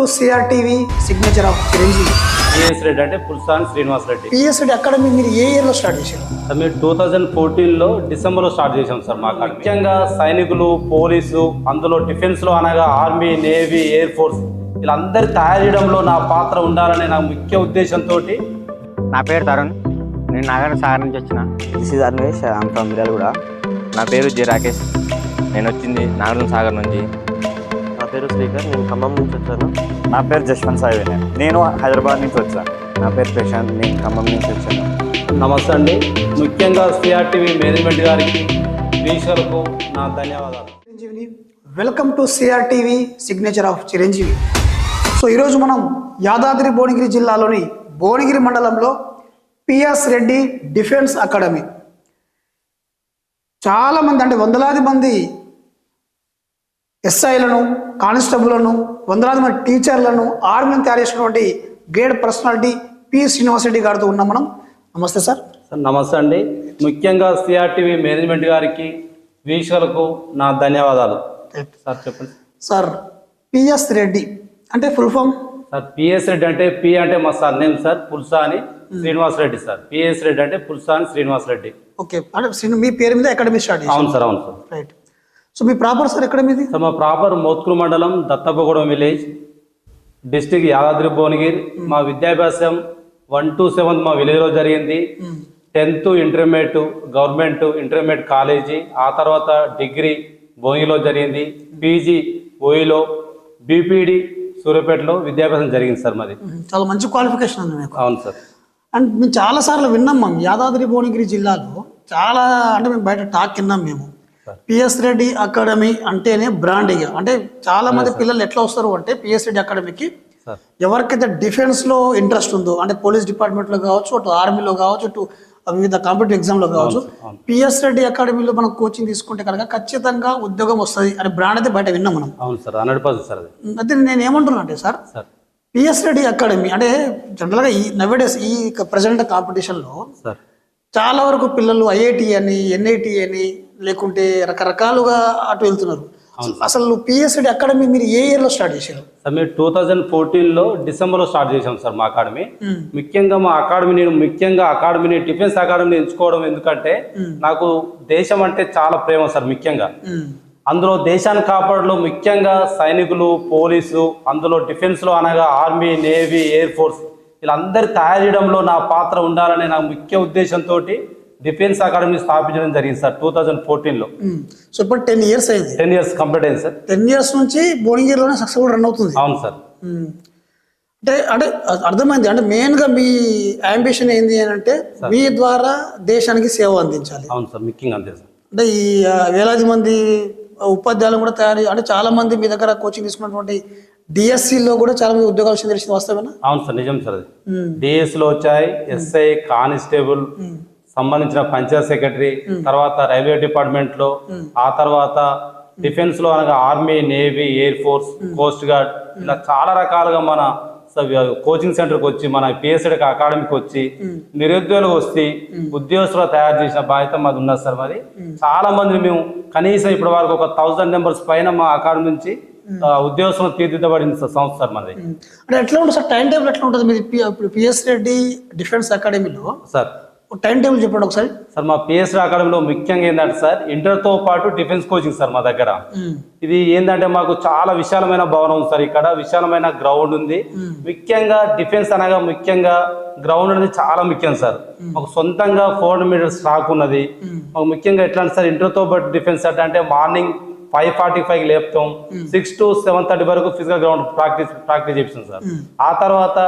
To CR TV signature of Chiranjeevi PS Reddy అంటే Pulsan Srinivas Reddy. PSD academy మీరు ఏ ఇయర్లో స్టార్ట్ చేశారు? సార్ మేము టూ థౌజండ్ ఫోర్టీన్లో డిసెంబర్లో స్టార్ట్ చేసాం సార్ మా కాడ ముఖ్యంగా సైనికులు పోలీసు అందులో డిఫెన్స్లో అనగా ఆర్మీ నేవీ ఎయిర్ ఫోర్స్ వీళ్ళందరి తయారు చేయడంలో నా పాత్ర ఉండాలనే నా ముఖ్య ఉద్దేశంతో నా పేరు తరుణ్. నేను నాగార్జున సాగర్ నుంచి వచ్చిన. This is Anvesh I'm from Miryalaguda నా పేరు జే రాకేష్. నేను వచ్చింది నాగార్జున సాగర్ నుంచి. పేరు శ్రీకర్ నేను ఖమ్మం నుంచి వచ్చాను. నా పేరు జశ్వంత్ సాయి వినయ్ నేను హైదరాబాద్ నుంచి వచ్చాను నా పేరు ప్రశాంత్ నేను ఖమ్మం నుంచి వచ్చాను. నమస్తే అండి. ముఖ్యంగా సిఆర్టీవీ మేనేజ్మెంట్ గారికి వీక్షకులకు నా ధన్యవాదాలు. చిరంజీవిని welcome to CR TV signature of Chiranjeevi. So ఈరోజు మనం యాదాద్రి భువనగిరి జిల్లాలోని భువనగిరి మండలంలో పిఎస్ రెడ్డి డిఫెన్స్ అకాడమీ. చాలామంది అంటే వందలాది మంది ఎస్ఐలను కానిస్టేబుల్లను వందలాది మంది టీచర్లను ఆర్మీని తయారు చేసినటువంటి great personality P. Srinivas Reddy గారితో ఉన్నాం మనం. నమస్తే సార్. సార్ నమస్తే అండి. ముఖ్యంగా సిఆర్టీవీ మేనేజ్మెంట్ గారికి వీక్షకులకు నా ధన్యవాదాలు. సార్ చెప్పండి. సార్ పిఎస్ రెడ్డి అంటే full form? Sir PS Reddy అంటే పి అంటే మా sir name sir Pulsani Srinivas Reddy sir. PS Reddy అంటే పుల్సాని శ్రీనివాస్ రెడ్డి. ఓకే. అంటే మీ పేరు మీద అకాడమీ స్టార్ట్ అవును సార్ అవును సార్. రైట్. సో మీ ప్రాపర్ సార్ ఎక్కడ మీది? సార్ మా ప్రాపర్ మోత్కూరు మండలం దత్తపగూడెం విలేజ్ డిస్టిక్ యాదాద్రి భువనగిరి. మా విద్యాభ్యాసం వన్ టు సెవెంత్ మా విలేజ్లో జరిగింది. Tenth intermediate government intermediate college ఆ తర్వాత డిగ్రీ భోగిలో జరిగింది. పీజీ ఓయిలో బీపీడి సూర్యాపేటలో విద్యాభ్యాసం జరిగింది సార్ మాది. చాలా మంచి క్వాలిఫికేషన్ మీకు. అవును సార్. అండ్ మేము చాలా సార్లు విన్నాం మేము యాదాద్రి భువనగిరి జిల్లాలో చాలా అంటే మేము బయట టాక్ విన్నాం మేము. పిఎస్ రెడ్డి అకాడమీ అంటేనే బ్రాండ్ ఇక. అంటే చాలా మంది పిల్లలు ఎట్లా వస్తారు అంటే పిఎస్ రెడ్డి అకాడమీకి ఎవరికైతే డిఫెన్స్లో ఇంట్రెస్ట్ ఉందో అంటే పోలీస్ డిపార్ట్మెంట్లో కావచ్చు అటు ఆర్మీలో కావచ్చు అటు వివిధ కాంపిటేటివ్ ఎగ్జామ్లో కావచ్చు పిఎస్ రెడ్డి అకాడమీలో మనం కోచింగ్ తీసుకుంటే కనుక ఖచ్చితంగా ఉద్యోగం వస్తుంది అనే బ్రాండ్ అయితే బయట విన్నాం మనం. అవును సార్ హండ్రెడ్ పర్సెంట్ సార్ అది. అయితే నేను ఏమంటున్నా అంటే sir sir PS Reddy academy అంటే జనరల్గా ఈ నవేడేస్ ఈ ప్రజెంట్ కాంపిటీషన్లో సార్ చాలా వరకు పిల్లలు ఐఐటి అని ఎన్ఐటి అని లేకుంటే రకరకాలుగా అటు వెళ్తున్నారు. అసలు పిఎస్డి అకాడమీ మీరు ఏ ఇయర్లో స్టార్ట్ చేశారు? సార్ మేము టూ థౌజండ్ ఫోర్టీన్లో డిసెంబర్లో స్టార్ట్ చేసాం సార్ మా అకాడమీ. ముఖ్యంగా మా అకాడమీ నేను ముఖ్యంగా అకాడమీని డిఫెన్స్ అకాడమీని ఎంచుకోవడం ఎందుకంటే నాకు దేశం అంటే చాలా ప్రేమ సార్ ముఖ్యంగా. అందులో దేశాన్ని కాపాడలో ముఖ్యంగా సైనికులు పోలీసు అందులో డిఫెన్స్లో అనగా ఆర్మీ నేవీ ఎయిర్ ఫోర్స్ వీళ్ళందరి తయారు చేయడంలో నా పాత్ర ఉండాలనే నా ముఖ్య ఉద్దేశంతో డిఫెన్స్ అకాడమీ స్థాపించడం జరిగింది సార్ టూ థౌజండ్ ఫోర్టీన్లో. సో ఇప్పుడు టెన్ ఇయర్స్ అయింది. టెన్ ఇయర్స్ కంప్లీట్ అయింది సార్. టెన్ ఇయర్స్ నుంచి భువనగిరిలోనే సక్సెస్ఫుల్ రన్ అవుతుంది. అవును సార్. అంటే అంటే అర్థమైంది అంటే మెయిన్గా మీ అంబిషన్ ఏంది అని అంటే మీ ద్వారా దేశానికి సేవ అందించాలి. అవును సార్ ముఖ్యంగా అంతే సార్. అంటే ఈ వేలాది మంది ఉపాధ్యాయులు కూడా తయారు అంటే చాలా మంది మీ దగ్గర కోచింగ్ తీసుకున్నటువంటి డిఎస్సిలో కూడా చాలా మంది ఉద్యోగాలు వచ్చింది తెలిసింది వాస్తవేనా అవును సార్ నిజం సార్ అది. డిఎస్లో వచ్చాయి ఎస్ఐ కానిస్టేబుల్ సంబంధించిన పంచాయత్ సెక్రటరీ తర్వాత రైల్వే డిపార్ట్మెంట్లో ఆ తర్వాత డిఫెన్స్లో అనగా army navy air force coast guard ఇలా చాలా రకాలుగా మన కోచింగ్ సెంటర్కి వచ్చి మన పిఎస్ఐడి అకాడమీకి వచ్చి నిరుద్యోగులు వస్తే ఉద్యోగస్తులు తయారు చేసిన బాధ్యత మాది ఉన్నది సార్ మరి. చాలా మందిని మేము కనీసం ఇప్పటి వరకు ఒక థౌజండ్ మెంబర్స్ పైన మా అకాడమీ నుంచి ఉద్యోగస్తులు తీర్చిదిద్దబడింది సార్ సంస్థ సార్ మనది అంటే ఎట్లా ఉంటుంది సార్? టైం టేబుల్ ఎట్లా ఉంటుంది? మీది పి- ఇప్పుడు పిఎస్ రెడ్డి డిఫెన్స్ అకాడమీలో సార్. టైం టేబుల్ చెప్పండి ఒకసారి. సార్ మా పిఎస్సీ అకాడమీలో ముఖ్యంగా ఏంటంటే సార్ ఇంటర్తో పాటు డిఫెన్స్ కోచింగ్ సార్ మా దగ్గర. ఇది ఏంటంటే మాకు చాలా విశాలమైన భవనం ఉంది సార్. ఇక్కడ విశాలమైన గ్రౌండ్ ఉంది. ముఖ్యంగా డిఫెన్స్ అనగా ముఖ్యంగా గ్రౌండ్ అనేది చాలా ముఖ్యం సార్. మాకు సొంతంగా ఫోర్ హండ్రెడ్ మీటర్స్ స్టాక్ ఉన్నది. మాకు ముఖ్యంగా ఎట్లా అంటే సార్ ఇంటర్తో పాటు డిఫెన్స్ అంటే మార్నింగ్ ఫైవ్ ఫార్టీ ఫైవ్ లేపుతాం సిక్స్ టు సెవెన్ థర్టీ వరకు ఫిజికల్ గ్రౌండ్ ప్రాక్టీస్ ప్రాక్టీస్ చేపిస్తాం సార్. ఆ తర్వాత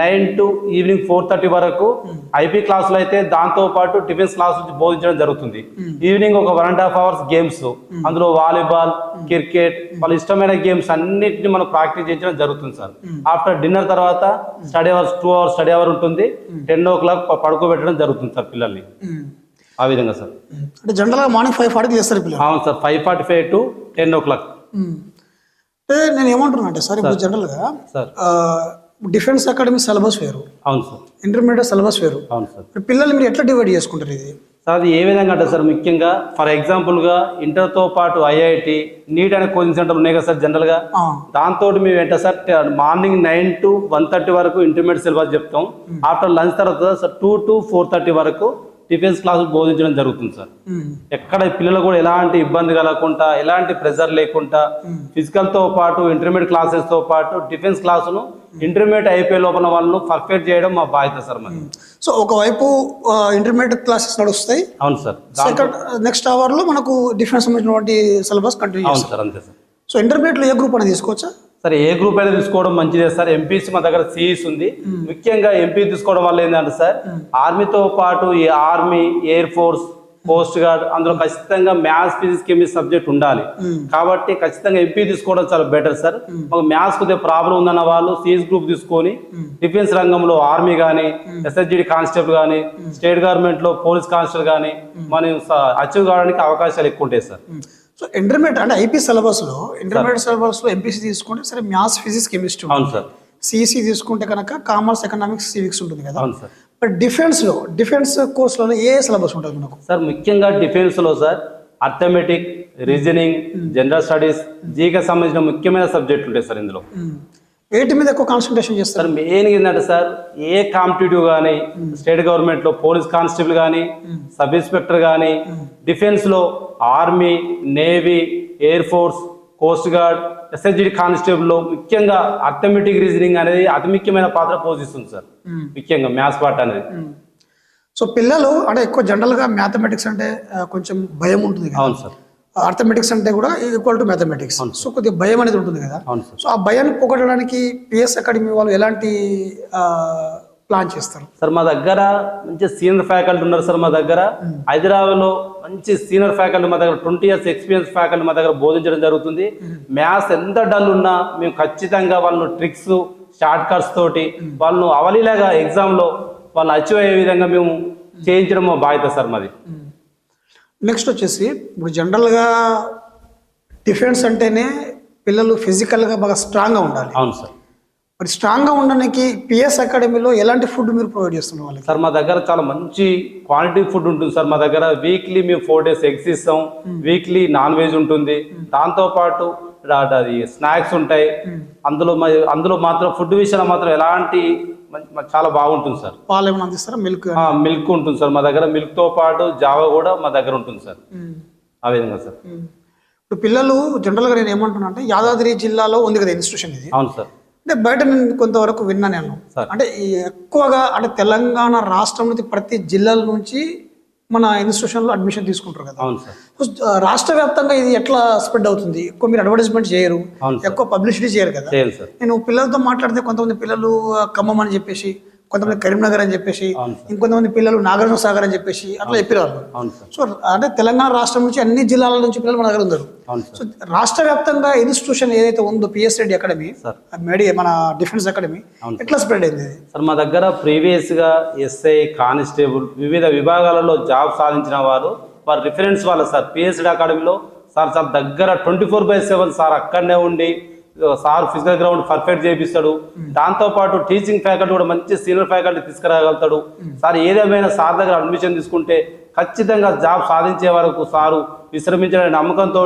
nine to evening four thirty వరకు ఐపీ క్లాసులు అయితే దాంతో పాటు డిఫెన్స్ క్లాసులు బోధించడం జరుగుతుంది. ఈవినింగ్ ఒక one and half hours games అందులో వాలీబాల్ క్రికెట్ వాళ్ళ ఇష్టమైన గేమ్స్ అన్నిటిని మనం ప్రాక్టీస్ చేయించడం జరుగుతుంది సార్. ఆఫ్టర్ డిన్నర్ తర్వాత study hours two hours study hour ఉంటుంది. టెన్ ఓ క్లాక్ పడుకోబెట్టడం జరుగుతుంది సార్ పిల్లల్ని. ఆ విధంగా సార్. అంటే జనరల్గా మార్నింగ్ ఫైవ్ ఫార్టీకి చేస్తారు పిల్లలు. అవును sir five forty five to ten o'clock. అంటే నేను ఏమంటున్నా అంటే సార్ ఇప్పుడు జనరల్గా సార్. డిఫెన్స్ అకాడమీ సిలబస్ వేరు. అవును సార్. ఇంటర్మీడియట్ సిలబస్ వేరు. అవును సార్. పిల్లలు మీరు ఎట్లా డివైడ్ చేసుకుంటారు ఇది? సార్ అది ఏ విధంగా అంటే సార్ ముఖ్యంగా ఫర్ ఎగ్జాంపుల్గా ఇంటర్తో పాటు ఐఐటి నీట్ అనే కోచింగ్ సెంటర్ ఉన్నాయి కదా సార్ జనరల్గా. దాంతో మేము ఏంటో sir morning nine to one thirty వరకు ఇంటర్మీడియట్ సిలబస్ చెప్తాం. ఆఫ్టర్ లంచ్ తర్వాత sir two to four thirty వరకు డిఫెన్స్ క్లాసు బోధించడం జరుగుతుంది సార్. ఎక్కడ పిల్లలు కూడా ఎలాంటి ఇబ్బంది కలగకుండా ఎలాంటి ప్రెజర్ లేకుండా ఫిజికల్తో పాటు ఇంటర్మీడియట్ క్లాసెస్తో పాటు డిఫెన్స్ క్లాసును ఇంటర్మీడియట్ అయిపోయే లోపల వాళ్ళను పర్ఫెక్ట్ చేయడం మా బాధ్యత సార్ మరి. సో ఒకవైపు ఇంటర్మీడియట్ క్లాసెస్ నడుస్తాయి. అవును సార్. నెక్స్ట్ అవర్లో మనకు డిఫరెన్స్ సంబంధించినటువంటి సిలబస్ కంటిన్యూ అవును సార్ అంతే సార్. సో ఇంటర్మీడియట్లో ఏ గ్రూప్ అనేది తీసుకోవచ్చా? సరే ఏ గ్రూప్ అయినా తీసుకోవడం మంచిదే సార్. ఎంపీసీ మా దగ్గర సిఈస్ ఉంది. ముఖ్యంగా ఎంపీ తీసుకోవడం వల్ల ఏంటంటే సార్ ఆర్మీతో పాటు ఈ army air force coast guard అందులో ఖచ్చితంగా మ్యాథ్స్ ఫిజిక్స్ కెమిస్ట్రీ సబ్జెక్ట్ ఉండాలి. కాబట్టి ఖచ్చితంగా ఎంపీ తీసుకోవడం చాలా బెటర్ సార్. మాకు మ్యాథ్స్ కొద్దిగా ప్రాబ్లం ఉందన్న వాళ్ళు సిఎస్ గ్రూప్ తీసుకొని డిఫెన్స్ రంగంలో ఆర్మీ కానీ ఎస్ఎస్జిడి కానిస్టేబుల్ కానీ స్టేట్ గవర్నమెంట్లో పోలీస్ కానిస్టేబుల్ కానీ మనం అచీవ్ కావడానికి అవకాశాలు ఎక్కువ ఉంటాయి సార్. సో ఇంటర్మీడియట్ అంటే ఐపీ సిలబస్లో ఇంటర్మీడియట్ సిలబస్లో ఎంపీసీ తీసుకుంటే సరే మ్యాథ్స్ ఫిజిక్స్ కెమిస్ట్రీ అవును సార్ సిఈసి తీసుకుంటే కనుక కామర్స్ ఎకనామిక్స్ సివిక్స్ ఉంటుంది కదా. అవును సార్ బట్ డిఫెన్స్లో డిఫెన్స్ కోర్సులో ఏ సిలబస్ ఉంటుంది మనకు? సార్ ముఖ్యంగా డిఫెన్స్లో sir arithmetic reasoning general studies GK సంబంధించిన ముఖ్యమైన సబ్జెక్టులు ఉంటాయి సార్ ఇందులో. వేటి మీద ఎక్కువ కాన్సన్ట్రేషన్ చేస్తారు? మెయిన్ ఏంటంటే సార్ ఏ కాంపిటేటివ్ కానీ స్టేట్ గవర్నమెంట్లో పోలీస్ కానిస్టేబుల్ కానీ సబ్ ఇన్స్పెక్టర్ కానీ డిఫెన్స్లో army navy air force coast guard SSG కానిస్టేబుల్లో ముఖ్యంగా అర్థమెటిక్ రీజనింగ్ అనేది అతి ముఖ్యమైన పాత్ర పోషిస్తుంది సార్. ముఖ్యంగా మ్యాథ్స్ పార్ట్ అనేది. సో పిల్లలు అంటే ఎక్కువ జనరల్గా మ్యాథమెటిక్స్ అంటే కొంచెం భయం ఉంటుంది అవును సార్. అర్థమెటిక్స్ అంటే కూడా ఈక్వల్ టు మ్యాథమెటిక్స్ సో కొద్దిగా భయం అనేది ఉంటుంది కదా. సో ఆ భయాన్ని పోగొట్టడానికి పిఎస్ అకాడమీ వాళ్ళు ఎలాంటి ప్లాన్ చేస్తారు? సార్ మా దగ్గర మంచి సీనియర్ ఫ్యాకల్టీ ఉన్నారు సార్ మా దగ్గర. హైదరాబాద్లో మంచి సీనియర్ ఫ్యాకల్టీ మా దగ్గర ట్వంటీ ఇయర్స్ ఎక్స్పీరియన్స్ ఫ్యాకల్టీ మా దగ్గర బోధించడం జరుగుతుంది. మ్యాథ్స్ ఎంత డల్ ఉన్నా మేము ఖచ్చితంగా వాళ్ళను ట్రిక్స్ షార్ట్ కట్స్ తోటి వాళ్ళను అవలీలాగా ఎగ్జామ్లో వాళ్ళు అచీవ్ అయ్యే విధంగా మేము చేయించడం మా బాధ్యత సార్ మాది. నెక్స్ట్ వచ్చేసి ఇప్పుడు జనరల్గా డిఫెన్స్ అంటేనే పిల్లలు ఫిజికల్గా బాగా స్ట్రాంగ్గా ఉండాలి. అవును సార్. మరి స్ట్రాంగ్గా ఉండడానికి పిఎస్ అకాడమీలో ఎలాంటి ఫుడ్ మీరు ప్రొవైడ్ చేస్తున్నారు వాళ్ళకి? సార్ మా దగ్గర చాలా మంచి క్వాలిటీ ఫుడ్ ఉంటుంది సార్. మా దగ్గర వీక్లీ మేము ఫోర్ డేస్ ఎగ్స్ ఇస్తాం. వీక్లీ నాన్ వెజ్ ఉంటుంది. దాంతో పాటు రా- అది స్నాక్స్ ఉంటాయి. అందులో మ- అందులో మాత్రం ఫుడ్ విషయంలో మాత్రం ఎలాంటి చాలా బాగుంటుంది సార్. పాలు ఏమైనా అందిస్తారా? మిల్క్ మిల్క్ ఉంటుంది సార్. మా దగ్గర మిల్క్తో పాటు జావా కూడా మా దగ్గర ఉంటుంది సార్. ఆ విధంగా సార్. ఇప్పుడు పిల్లలు జనరల్గా నేను ఏమంటున్నా అంటే యాదాద్రి జిల్లాలో ఉంది కదా ఇన్స్టిట్యూషన్ ఇది. అవును సార్. అంటే బయట నేను కొంతవరకు విన్నా నేను. అంటే ఎక్కువగా అంటే తెలంగాణ రాష్ట్రం నుంచి ప్రతి జిల్లాల నుంచి మన ఇన్స్టిట్యూషన్లో అడ్మిషన్ తీసుకుంటారు కదా. రాష్ట్ర వ్యాప్తంగా ఇది ఎట్లా స్ప్రెడ్ అవుతుంది? ఎక్కువ మీరు అడ్వర్టైజ్మెంట్ చేయరు. ఎక్కువ పబ్లిసిటీ చేయరు కదా. నేను పిల్లలతో మాట్లాడితే కొంతమంది పిల్లలు ఆ, ఖమ్మం అని చెప్పేసి కొంతమంది కరీంనగర్ అని చెప్పేసి ఇంకొంతమంది పిల్లలు నాగార్జున సాగర్ అని చెప్పేసి అట్లా చెప్పేవాళ్ళు సో అంటే తెలంగాణ రాష్ట్రం నుంచి అన్ని జిల్లాల నుంచి పిల్లలు మన దగ్గర ఉన్నారు. సో రాష్ట్ర వ్యాప్తంగా ఇన్స్టిట్యూషన్ ఏదైతే ఉందో పిఎస్ రెడ్డి అకాడమీ మేడి మన డిఫెన్స్ అకాడమీ ఎట్లా స్ప్రెడ్ అయింది? సార్ మా దగ్గర ప్రీవియస్గా ఎస్ఐ కానిస్టేబుల్ వివిధ విభాగాలలో జాబ్ సాధించిన వారు వారి రిఫరెన్స్ వాళ్ళ సార్. పిఎస్డి అకాడమీలో సార్ సార్ దగ్గర twenty four by seven sir అక్కడనే ఉండి సార్ ఫిజికల్ గ్రౌండ్ పర్ఫెక్ట్ చేపిస్తాడు దాంతోపాటు టీచింగ్ ఫ్యాకల్టీ కూడా మంచి సీనియర్ ఫ్యాకల్టీ తీసుకురాగలుగుతాడు. సార్ ఏదేమైనా సార్ దగ్గర అడ్మిషన్ తీసుకుంటే ఖచ్చితంగా జాబ్ సాధించే వరకు సారు విశ్రమించడానికి నమ్మకంతో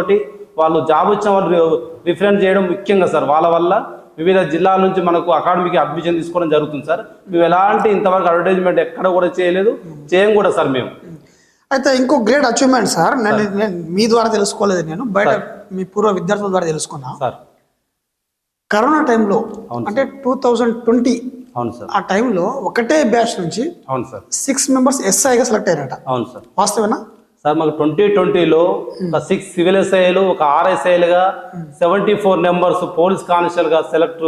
వాళ్ళు జాబ్ వచ్చిన వాళ్ళు రిఫరెన్స్ చేయడం ముఖ్యంగా సార్. వాళ్ళ వల్ల వివిధ జిల్లాల నుంచి మనకు అకాడమీకి అడ్మిషన్ తీసుకోవడం జరుగుతుంది సార్. మేము. ఎలాంటి ఇంతవరకు అడ్వర్టైజ్మెంట్ ఎక్కడ కూడా చేయలేదు. చేయం కూడా సార్ మేము. అయితే ఇంకో గ్రేట్ అచీవ్మెంట్ సార్. నేను మీ ద్వారా తెలుసుకోలేదు నేను. బయట మీ పూర్వ విద్యార్థుల ద్వారా తెలుసుకున్నా. సార్. కరోనా టైంలో అంటే టూ థౌజండ్ ట్వంటీ అవును సార్. ఆ టైంలో ఒకటే బ్యాచ్ నుంచి అవును సార్. సిక్స్ మెంబర్స్ ఎస్ఐగా సెలెక్ట్ అయ్యారట. అవును సార్. వాస్తవేనా? సార్ మాకు ట్వంటీ ట్వంటీలో ఒక సిక్స్ సివిల్ ఎస్ఐలు ఒక ఆర్ఎస్ఐలుగా సెవెంటీ ఫోర్ నెంబర్స్ పోలీస్ కానిస్టేబుల్గా సెలెక్ట్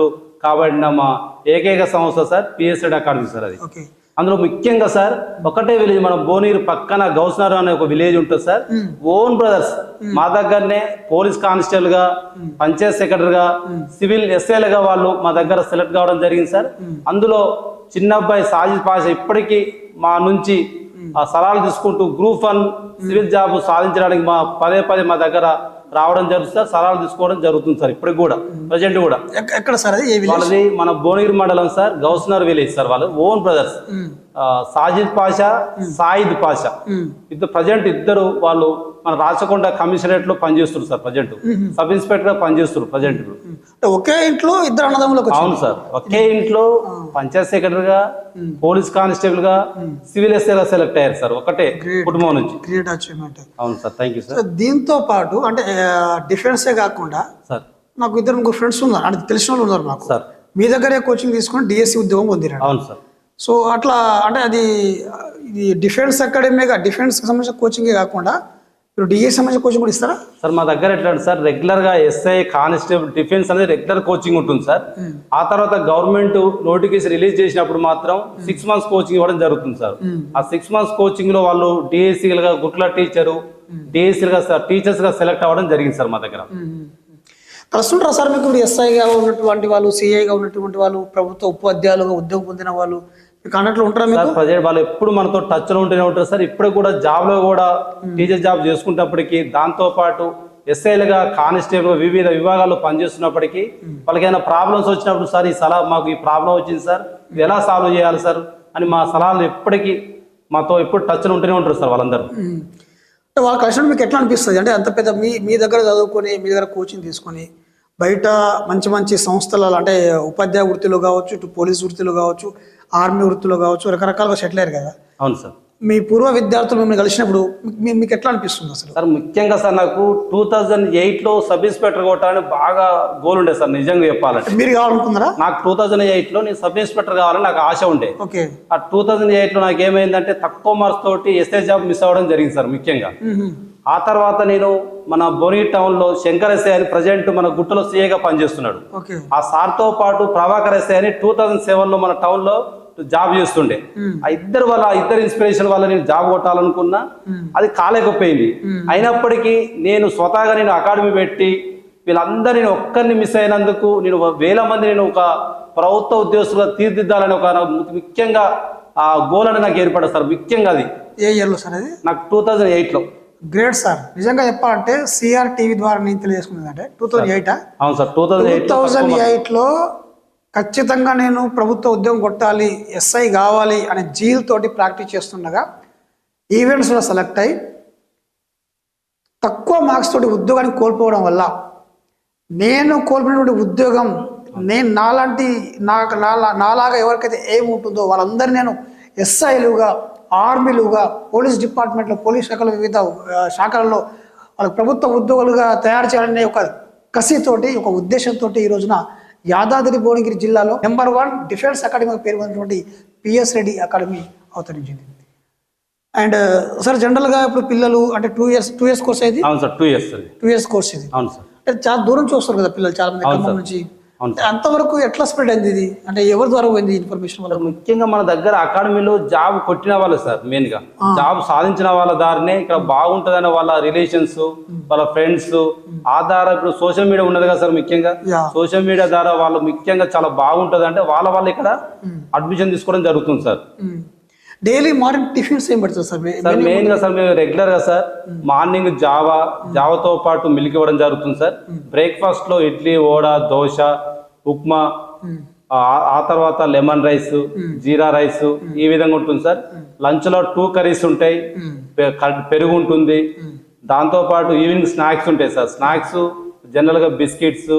కాబడిన మా ఏకైక సంస్థ సార్ పిఎస్ఎడ్ అకాడమీ సార్ అది. ఓకే. అందులో ముఖ్యంగా సార్ ఒకటే విలేజ్ మన బోనీరు పక్కన గౌస్నగర్ అనే ఒక విలేజ్ ఉంటుంది సార్. ఓన్ బ్రదర్స్ మా దగ్గరనే పోలీస్ కానిస్టేబుల్గా పంచాయత్ సెక్రటరీ గా సివిల్ ఎస్ఐలుగా వాళ్ళు మా దగ్గర సెలెక్ట్ కావడం జరిగింది సార్. అందులో చిన్న అబ్బాయి సాజిద్ పాష ఇప్పటికీ మా నుంచి ఆ సలహాలు తీసుకుంటూ గ్రూప్ వన్ సివిల్ జాబ్ సాధించడానికి మా పదే పదే మా దగ్గర రావడం జరుగుతుంది సార్ సలహాలు తీసుకోవడం జరుగుతుంది సార్ ఇప్పటికి కూడా ప్రజెంట్ కూడా. ఎక్క- ఎక్కడ సార్ అది? వాళ్ళది మన భువనగిరి మండలం సార్ గౌస్నర్ విలేజ్ సార్ వాళ్ళు ఓన్ బ్రదర్స్. సాజిద్ పాషా సాయిద్ పాషా. ఇద్దరు ప్రజెంట్ ఇద్దరు వాళ్ళు మన రాచకొండ కమిషనరేట్లో పనిచేస్తున్నారు సార్ ప్రజెంట్. సబ్ ఇన్స్పెక్టర్గా పనిచేస్తున్నారు ప్రజెంట్ ఇప్పుడు. ఒకే ఇంట్లో ఇద్దరు అన్నదమ్ములకు అవును సార్. ఒకే ఇంట్లో పంచాయత్ సెక్రటరీ గా పోలీస్ కానిస్టేబుల్గా సివిల్ ఎస్ఐ గా సెలెక్ట్ అయ్యారు సార్ ఒకటే కుటుంబం నుంచి. Great achievement. అవును సార్. థ్యాంక్ యూ సార్ దీంతో పాటు అంటే డిఫెన్సే కాకుండా సార్. నాకు ఇద్దరు ముగ్గురు ఫ్రెండ్స్ ఉన్నారు. అంటే తెలిసిన వాళ్ళు ఉన్నారు నాకు సార్. మీ దగ్గరే కోచింగ్ తీసుకొని డిఎస్సి ఉద్యోగం పొందిరాడు అవును సార్. సో అట్లా అంటే అది ఇది డిఫెన్స్ అకాడమీగా డిఫెన్స్కి సంబంధించిన కోచింగే కాకుండా మీరు డిఎస్ సంబంధించిన కోచింగ్ కూడా ఇస్తారా? సార్ మా దగ్గర ఎట్లా అంటే సార్ రెగ్యులర్గా ఎస్ఐ కానిస్టేబుల్ డిఫెన్స్ అనేది రెగ్యులర్ కోచింగ్ ఉంటుంది సార్. ఆ తర్వాత గవర్నమెంట్ నోటిఫికేషన్ రిలీజ్ చేసినప్పుడు మాత్రం సిక్స్ మంత్స్ కోచింగ్ ఇవ్వడం జరుగుతుంది సార్. ఆ సిక్స్ మంత్స్ కోచింగ్లో వాళ్ళు డిఎస్సీ గా గుట్ల టీచరు డిఎస్సీ గా సార్ టీచర్స్గా సెలెక్ట్ అవ్వడం జరిగింది సార్ మా దగ్గర. కలుస్తుంటారా సార్ మీకు ఎస్ఐగా ఉన్నటువంటి వాళ్ళు సిఐగా ఉన్నటువంటి వాళ్ళు ప్రభుత్వ ఉపాధ్యాయులుగా ఉద్యోగం పొందిన వాళ్ళు అన్నట్లు ఉంటారా మీకు? సార్ ప్రజెంట్ వాళ్ళు ఎప్పుడు మనతో టచ్లో ఉంటూనే ఉంటారు సార్. ఇప్పుడు కూడా జాబ్లో కూడా టీచర్ జాబ్ చేసుకున్నప్పటికీ దాంతో పాటు ఎస్ఐలుగా కానిస్టేబుల్ వివిధ విభాగాల్లో పనిచేస్తున్నప్పటికీ వాళ్ళకి ఏమైనా ప్రాబ్లమ్స్ వచ్చినప్పుడు సార్ ఈ సలహా మాకు ఈ ప్రాబ్లం వచ్చింది సార్ ఇది ఎలా సాల్వ్ చేయాలి సార్ అని మా సలహాలు ఎప్పటికీ మాతో ఎప్పుడు టచ్లో ఉంటూనే ఉంటారు సార్ వాళ్ళందరూ. వాళ్ళ కలిసి మీకు ఎట్లా అనిపిస్తుంది? అంటే అంత పెద్ద మీ మీ దగ్గర చదువుకొని మీ దగ్గర కోచింగ్ తీసుకొని బయట మంచి మంచి సంస్థలలో అంటే ఉపాధ్యాయ వృత్తిలో కావచ్చు ఇటు పోలీస్ వృత్తిలో కావచ్చు ఆర్మీ వృత్తిలో కావచ్చు రకరకాలుగా సెటిల్ అయ్యారు కదా. అవును సార్. మీ పూర్వ విద్యార్థులు మిమ్మల్ని కలిసినప్పుడు మీకు ఎట్లా అనిపిస్తుంది అసలు? సార్ ముఖ్యంగా సార్ నాకు టూ థౌజండ్ ఎయిట్లో సబ్ ఇన్స్పెక్టర్ కొట్టాలని బాగా గోల్ ఉండే సార్ నిజంగా చెప్పాలంటే. మీరు కావాలనుకున్నారా నాకు టూ థౌజండ్ ఎయిట్లో నేను సబ్ ఇన్స్పెక్టర్ కావాలని నాకు ఆశ ఉండే. ఓకే. ఆ టూ థౌజండ్ ఎయిట్లో నాకు ఏమైందంటే తక్కువ మార్క్స్ తోటి ఎస్ఐ జాబ్ మిస్ అవ్వడం జరిగింది సార్ ముఖ్యంగా. ఆ తర్వాత నేను మన బోని టౌన్లో శంకర్ ఎస్ఐ అని ప్రజెంట్ మన గుట్టలో సీఏగా పనిచేస్తున్నాడు. ఆ సార్తో పాటు ప్రభాకర్ ఎస్ఐ అని టూ థౌజండ్ సెవెన్లో మన టౌన్లో జాబ్ చేస్తుండే. ఆ ఇద్దరు వల్ల ఇద్దరు ఇన్స్పిరేషన్ వల్ల నేను జాబ్ కొట్టాలనుకున్నా అది కాలేకపోయింది. అయినప్పటికీ నేను స్వతహాగా నేను అకాడమీ పెట్టి వీళ్ళందరూ నేను ఒక్కరిని మిస్ అయినందుకు నేను వేల మంది నేను ఒక ప్రభుత్వ ఉద్యోగస్తులుగా తీర్చిదిద్దాలని ఒక ముఖ్యంగా ఆ గోల్ అని నాకు ఏర్పడదు సార్ ముఖ్యంగా అది. ఏ ఇయర్లో సార్ అది? నాకు టూ థౌజండ్ ఎయిట్లో. Great sir. నిజంగా చెప్పాలంటే సిఆర్ టీవీ ద్వారా నేను తెలియజేసుకున్నది అంటే టూ థౌజండ్ ఎయిటా అవును సార్ టూ థౌజండ్ ఎయిట్లో ఖచ్చితంగా నేను ప్రభుత్వ ఉద్యోగం కొట్టాలి ఎస్ఐ కావాలి అనే జీల్ తోటి ప్రాక్టీస్ చేస్తుండగా ఈవెంట్స్లో సెలెక్ట్ అయ్యి తక్కువ మార్క్స్ తోటి ఉద్యోగాన్ని కోల్పోవడం వల్ల నేను కోల్పోయినటువంటి ఉద్యోగం నేను నాలాంటి నాకు నాలా నాలాగా ఎవరికైతే ఏం ఉంటుందో వాళ్ళందరినీ నేను ఎస్ఐలుగా ఆర్మీలుగా పోలీస్ డిపార్ట్మెంట్లో పోలీస్ శాఖల వివిధ శాఖలలో వాళ్ళ ప్రభుత్వ ఉద్యోగులుగా తయారు చేయాలనే ఒక కసితోటి ఒక ఉద్దేశంతో ఈ రోజున యాదాద్రి భువనగిరి జిల్లాలో నెంబర్ వన్ డిఫెన్స్ అకాడమీ పేరు పొందినటువంటి పిఎస్ రెడ్డి అకాడమీ అవతరించింది. అండ్ సార్ జనరల్గా ఇప్పుడు పిల్లలు అంటే two years two years course అవును sir two years sir two years course ఇది. అవును సార్. అంటే చాలా దూరం చూస్తారు కదా పిల్లలు చాలా మంది. నుంచి. అంతవరకు ఎట్లా స్ప్రెడ్ అయింది ఇది? అంటే ఎవరి ద్వారా పోయింది ఇన్ఫర్మేషన్ వల్ల ముఖ్యంగా మన దగ్గర అకాడమీలో జాబ్ కొట్టిన వాళ్ళు సార్ మెయిన్గా. జాబ్ సాధించిన వాళ్ళ దారినే ఇక్కడ బాగుంటదని వాళ్ళ రిలేషన్స్ వాళ్ళ ఫ్రెండ్స్ ఆధార ఇప్పుడు సోషల్ మీడియా ఉన్నది కదా సార్ ముఖ్యంగా. సోషల్ మీడియా ద్వారా వాళ్ళు ముఖ్యంగా చాలా బాగుంటది అంటే వాళ్ళ వాళ్ళు ఇక్కడ అడ్మిషన్ తీసుకోవడం జరుగుతుంది సార్. డైలీ మార్నింగ్ టిఫిన్స్ ఏం పెడతారు సార్? సార్ మెయిన్గా సార్ మేము రెగ్యులర్గా సార్ మార్నింగ్ జావా జావాతో పాటు మిల్క్ ఇవ్వడం జరుగుతుంది సార్. బ్రేక్ఫాస్ట్లో ఇడ్లీ వడ దోశ ఉప్మా ఆ ఆ తర్వాత లెమన్ రైస్ జీరా రైస్ ఈ విధంగా ఉంటుంది సార్. లంచ్లో టూ కర్రీస్ ఉంటాయి. పెరుగు ఉంటుంది. దాంతో పాటు ఈవినింగ్ స్నాక్స్ ఉంటాయి సార్. స్నాక్స్ జనరల్గా బిస్కెట్స్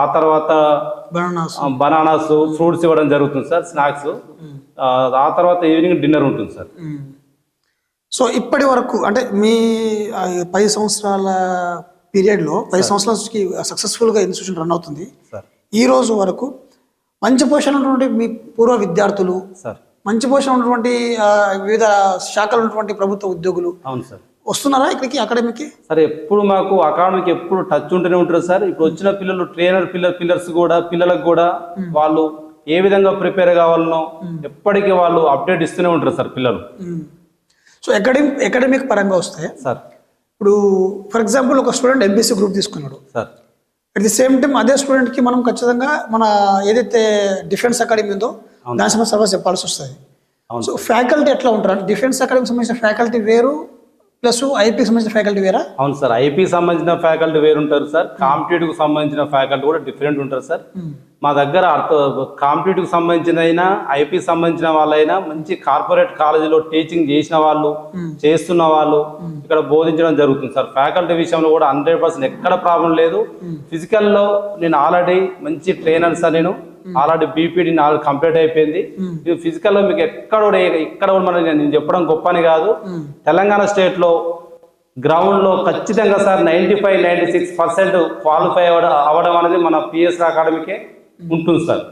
ఆ తర్వాత బనానాస్. ఫ్రూట్స్ ఇవ్వడం జరుగుతుంది సార్ స్నాక్స్. ఆ తర్వాత ఈవినింగ్ డిన్నర్ ఉంటుంది సార్. సో ఇప్పటి వరకు అంటే మీ పది సంవత్సరాల పీరియడ్లో పది సంవత్సరాలకి సక్సెస్ఫుల్గా ఇన్స్టిట్యూషన్ రన్ అవుతుంది. సార్. ఈ రోజు వరకు మంచి పొజిషన్ ఉన్నటువంటి మీ పూర్వ విద్యార్థులు సార్. మంచి పొజిషన్ ఉన్నటువంటి వివిధ శాఖలు ఉన్నటువంటి ప్రభుత్వ ఉద్యోగులు అవును సార్. వస్తున్నారా ఇక్కడికి అకాడమీకి? సార్ ఎప్పుడు మాకు అకాడమీకి ఎప్పుడు టచ్ ఉంటూనే ఉంటారు సార్. ఇప్పుడు వచ్చిన పిల్లలు ట్రైనర్ పిల్లర్ పిల్లర్స్ కూడా పిల్లలకు కూడా వాళ్ళు ఏ విధంగా ప్రిపేర్ కావాలనో ఎప్పటికీ వాళ్ళు అప్డేట్ ఇస్తూనే ఉంటారు సార్ పిల్లలు. సో అకాడమిక్ అకాడమిక్ పరంగా వస్తే సార్. ఇప్పుడు ఫర్ ఎగ్జాంపుల్ ఒక స్టూడెంట్ ఎంపీసీ గ్రూప్ తీసుకున్నాడు. Sir. At the same time అదే స్టూడెంట్కి మనం ఖచ్చితంగా మన ఏదైతే డిఫెన్స్ అకాడమీ ఉందో దాని సంబంధించిన సర్వీస్ చెప్పాల్సి వస్తుంది. సో ఫ్యాకల్టీ ఎట్లా ఉంటారు? అంటే డిఫెన్స్ అకాడమీకి సంబంధించిన ఫ్యాకల్టీ వేరు ప్లస్ ఐపీకి సంబంధించిన ఫ్యాకల్టీ వేరా? అవును సార్ ఐపీ సంబంధించిన ఫ్యాకల్టీ వేరు ఉంటారు సార్. కాంపిటేటివ్కి సంబంధించిన ఫ్యాకల్టీ కూడా డిఫరెంట్ ఉంటారు సార్. మా దగ్గర అర్థ కాంపిటేటివ్ సంబంధించిన అయినా ఐపీ సంబంధించిన వాళ్ళైనా మంచి కార్పొరేట్ కాలేజీలో టీచింగ్ చేసిన వాళ్ళు చేస్తున్న వాళ్ళు ఇక్కడ బోధించడం జరుగుతుంది సార్. ఫ్యాకల్టీ విషయంలో కూడా హండ్రెడ్ పర్సెంట్ ఎక్కడ ప్రాబ్లం లేదు. ఫిజికల్లో నేను ఆల్రెడీ మంచి ట్రైనర్ సార్ నేను. ఆల్రెడీ బీపీడీ నాలుగు కంప్లీట్ అయిపోయింది. ఇది ఫిజికల్లో మీకు ఎక్కడ కూడా ఇక్కడ కూడా మనం నేను చెప్పడం గొప్ప కాదు. తెలంగాణ స్టేట్లో గ్రౌండ్లో ఖచ్చితంగా sir ninety five ninety six percent qualify అవ్వడం అనేది మన పిఎస్ అకాడమీకే ఉంటుంది సార్.